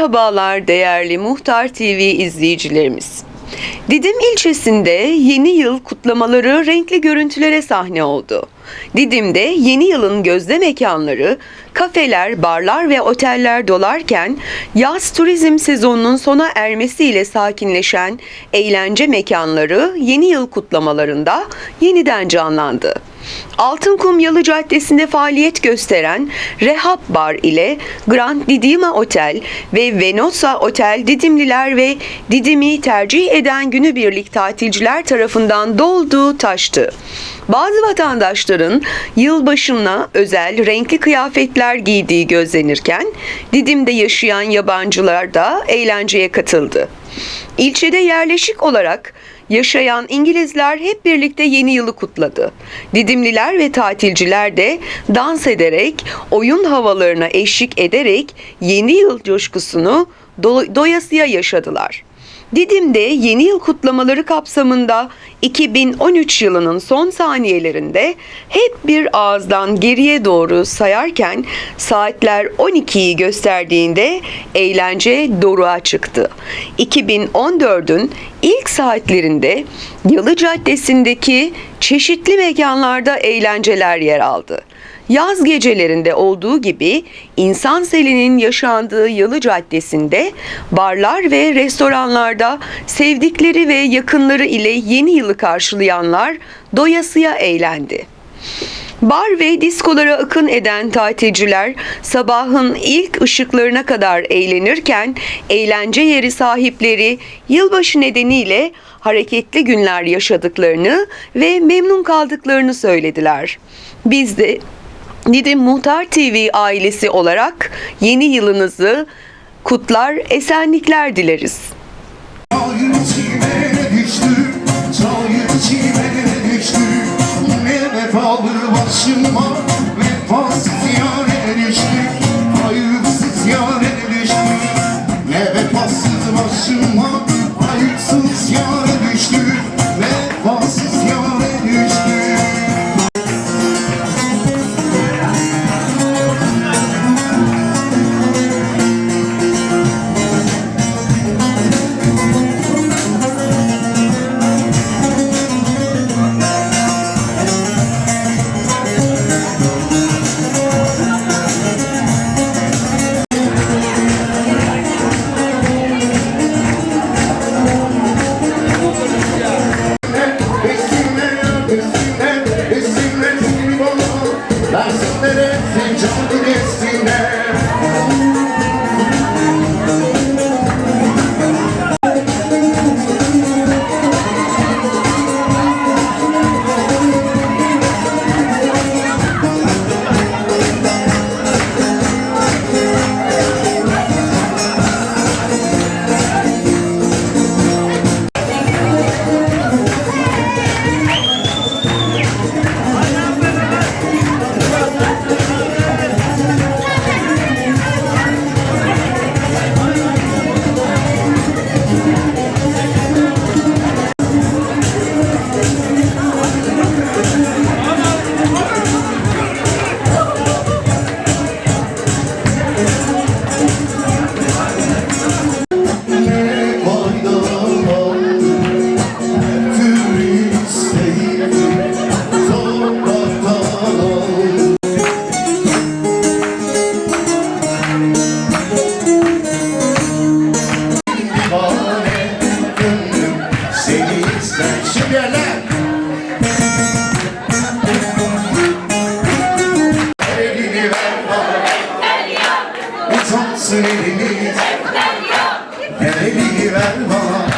Merhabalar değerli Muhtar TV izleyicilerimiz. Didim ilçesinde yeni yıl kutlamaları renkli görüntülere sahne oldu. Didim'de yeni yılın gözde mekanları, kafeler, barlar ve oteller dolarken yaz turizm sezonunun sona ermesiyle sakinleşen eğlence mekanları yeni yıl kutlamalarında yeniden canlandı. Altınkum Yalı Caddesi'nde faaliyet gösteren Rehab Bar ile Grand Didima Otel ve Venosa Otel Didimliler ve Didim'i tercih eden günübirlik tatilciler tarafından doldu taştı. Bazı vatandaşların yılbaşına özel renkli kıyafetler giydiği gözlenirken Didim'de yaşayan yabancılar da eğlenceye katıldı. İlçede yerleşik olarak yaşayan İngilizler hep birlikte yeni yılı kutladı. Didimliler ve tatilciler de dans ederek, oyun havalarına eşlik ederek yeni yıl coşkusunu do- doyasıya yaşadılar. Didim'de yeni yıl kutlamaları kapsamında 2013 yılının son saniyelerinde hep bir ağızdan geriye doğru sayarken saatler 12'yi gösterdiğinde eğlence doruğa çıktı. 2014'ün ilk saatlerinde Yalı Caddesi'ndeki çeşitli mekanlarda eğlenceler yer aldı. Yaz gecelerinde olduğu gibi insan selinin yaşandığı Yalı Caddesi'nde barlar ve restoranlarda sevdikleri ve yakınları ile yeni yılı karşılayanlar doyasıya eğlendi. Bar ve diskolara akın eden tatilciler sabahın ilk ışıklarına kadar eğlenirken eğlence yeri sahipleri yılbaşı nedeniyle hareketli günler yaşadıklarını ve memnun kaldıklarını söylediler. Biz de Didim Muhtar TV ailesi olarak yeni yılınızı kutlar, esenlikler dileriz. Çayır Kalsın elimiz Gelebiliver bana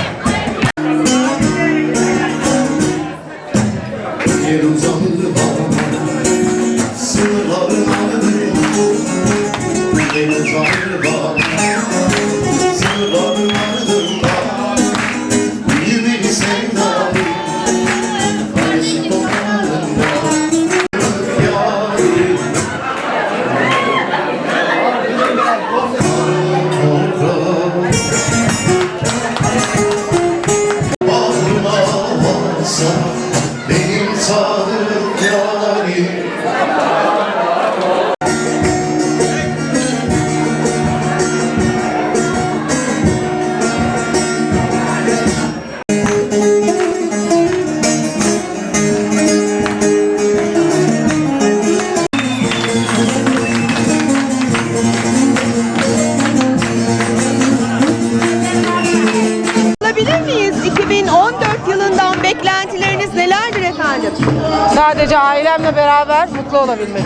Sadece ailemle beraber mutlu olabilmek.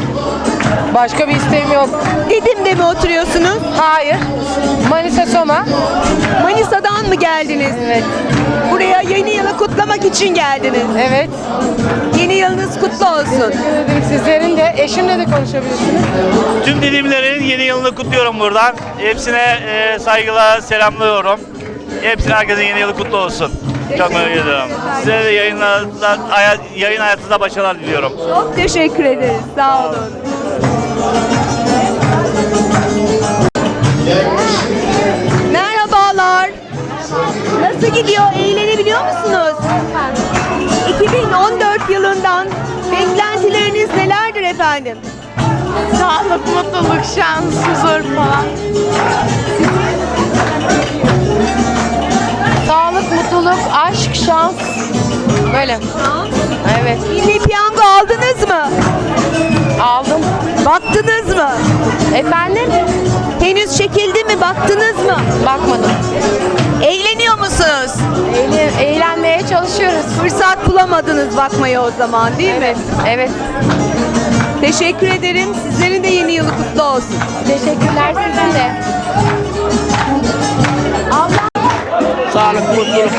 Başka bir isteğim yok. Didim'de mi oturuyorsunuz? Hayır. Manisa Soma. Manisa'dan mı geldiniz? Evet. Buraya yeni yılı kutlamak için geldiniz. Evet. Yeni yılınız kutlu olsun. Dedim sizlerin de eşimle de konuşabilirsiniz. Tüm didimlerin yeni yılını kutluyorum buradan. Hepsine e, saygıyla selamlıyorum. Hepsine herkesin yeni yılı kutlu olsun. Çok memnun ediyorum. Size de yayınlarınızda, haya- yayın hayatınızda başarılar diliyorum. Çok teşekkür ederiz. Sağ olun. Merhabalar. Nasıl gidiyor? Eğlenebiliyor musunuz? 2014 yılından beklentileriniz nelerdir efendim? Sağlık, mutluluk, şans, huzur falan. Mutluluk, aşk, şans. Böyle. Evet. Milli piyango aldınız mı? Aldım. Baktınız mı? Efendim? Henüz çekildi mi? Baktınız mı? Bakmadım. Eğleniyor musunuz? Eğlen- eğlenmeye çalışıyoruz. Fırsat bulamadınız bakmaya o zaman değil mi? Evet. Teşekkür ederim. Sizlerin de yeni yılı kutlu olsun. Teşekkürler sizin de. Sağlık, mutluluk.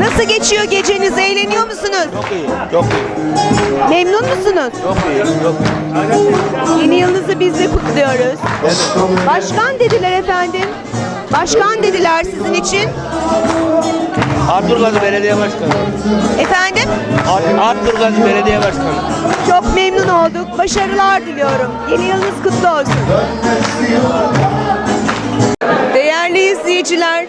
Nasıl geçiyor geceniz? Eğleniyor musunuz? Çok iyi, çok iyi. Memnun musunuz? Çok iyi, çok iyi. Yeni yılınızı biz de kutluyoruz. Başkan dediler efendim. Başkan dediler sizin için. Abdurgazi Belediye Başkanı. Efendim? Abdurgazi Belediye Başkanı. Çok memnun olduk. Başarılar diliyorum. Yeni yılınız kutlu olsun. İzleyiciler,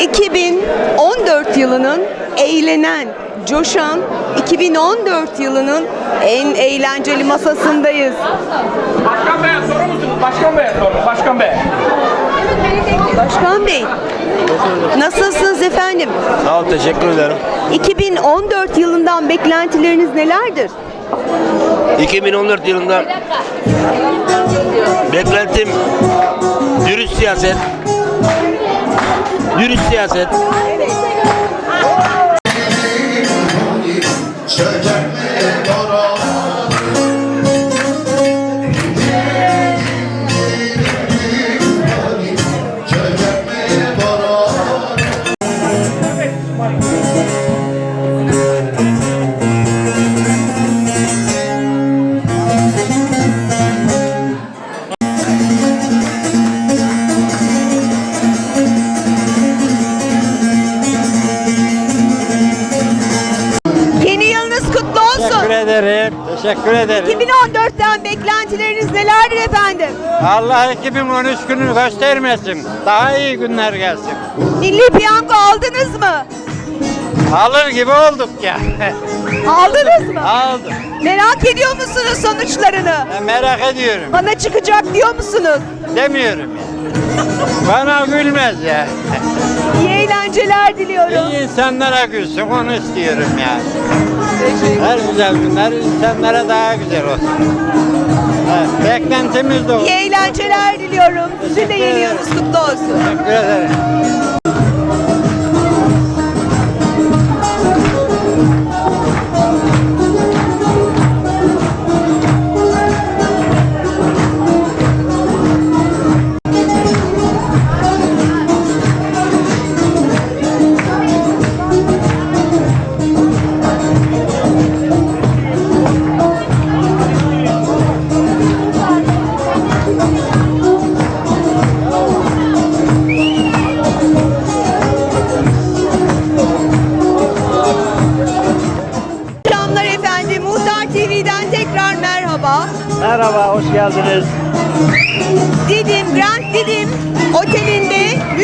2014 yılının eğlenen, coşan 2014 yılının en eğlenceli masasındayız. Başkan Bey'e sorur musunuz? Başkan Bey'e sorun. Başkan Bey. Başkan Bey, nasılsınız efendim? Sağ ol, teşekkür ederim. 2014 yılından beklentileriniz nelerdir? 2014 yılında beklentim dürüst siyaset. Dürüst siyaset. Çökermeye ederim. Teşekkür ederim. 2014'ten beklentileriniz nelerdir efendim? Allah 2013 günü göstermesin. Daha iyi günler gelsin. Milli piyango aldınız mı? Alır gibi olduk ya. Aldınız mı? Aldım. Merak ediyor musunuz sonuçlarını? Ben merak ediyorum. Bana çıkacak diyor musunuz? Demiyorum ya. Bana gülmez ya. İyi eğlenceler diliyorum. İyi insanlara gülsün onu istiyorum ya. Her güzel günler insanlara daha güzel olsun. Evet, beklentimiz de o. İyi eğlenceler diliyorum. Sizin de yeni yılınız kutlu olsun. Teşekkür ederim.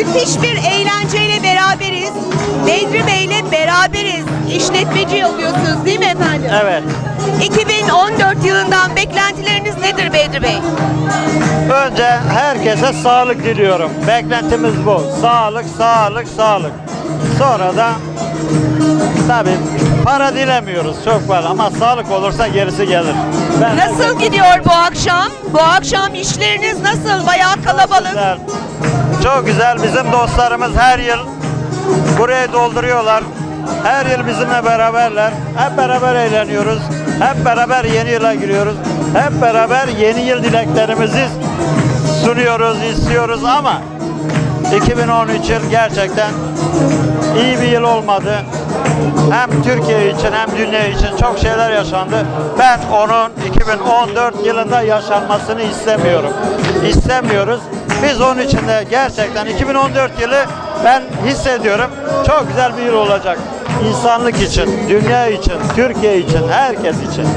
Müthiş bir eğlenceyle beraberiz. Bedri Bey'le beraberiz. İşletmeci oluyorsunuz değil mi efendim? Evet. 2014 yılından beklentileriniz nedir Bedri Bey? Önce herkese sağlık diliyorum. Beklentimiz bu. Sağlık, sağlık, sağlık. Sonra da tabii para dilemiyoruz çok var ama sağlık olursa gerisi gelir. Ben Nasıl gidiyor bu akşam? Bu akşam işleriniz nasıl? Bayağı kalabalık. Güzel. Çok güzel. Bizim dostlarımız her yıl buraya dolduruyorlar. Her yıl bizimle beraberler. Hep beraber eğleniyoruz. Hep beraber yeni yıla giriyoruz. Hep beraber yeni yıl dileklerimizi sunuyoruz, istiyoruz ama 2013 yıl gerçekten iyi bir yıl olmadı. Hem Türkiye için hem dünya için çok şeyler yaşandı. Ben onun 2014 yılında yaşanmasını istemiyorum. İstemiyoruz. Biz onun için de gerçekten 2014 yılı ben hissediyorum çok güzel bir yıl olacak. İnsanlık için, dünya için, Türkiye için, herkes için.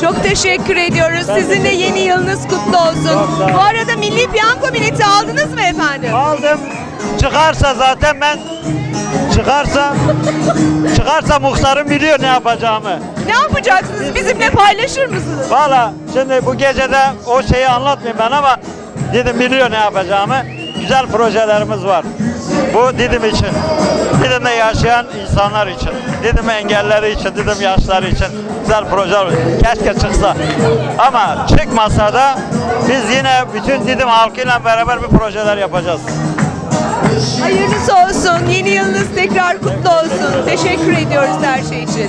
Çok teşekkür ediyoruz. Ben Sizin de yeni yılınız kutlu olsun. Bu arada Milli Piyango bileti aldınız mı efendim? Aldım. Çıkarsa zaten ben çıkarsa çıkarsa muhtarım biliyor ne yapacağımı. Ne yapacaksınız? Bizimle paylaşır mısınız? Valla şimdi bu gecede o şeyi anlatmayayım ben ama dedim biliyor ne yapacağımı. Güzel projelerimiz var. Bu Didim için. Didim'de yaşayan insanlar için. Didim engelleri için, Didim yaşları için güzel projeler. Keşke çıksa. Ama çıkmasa da biz yine bütün Didim halkıyla beraber bir projeler yapacağız. Hayırlısı olsun. Yeni yılınız tekrar kutlu olsun. Teşekkür ediyoruz her şey için.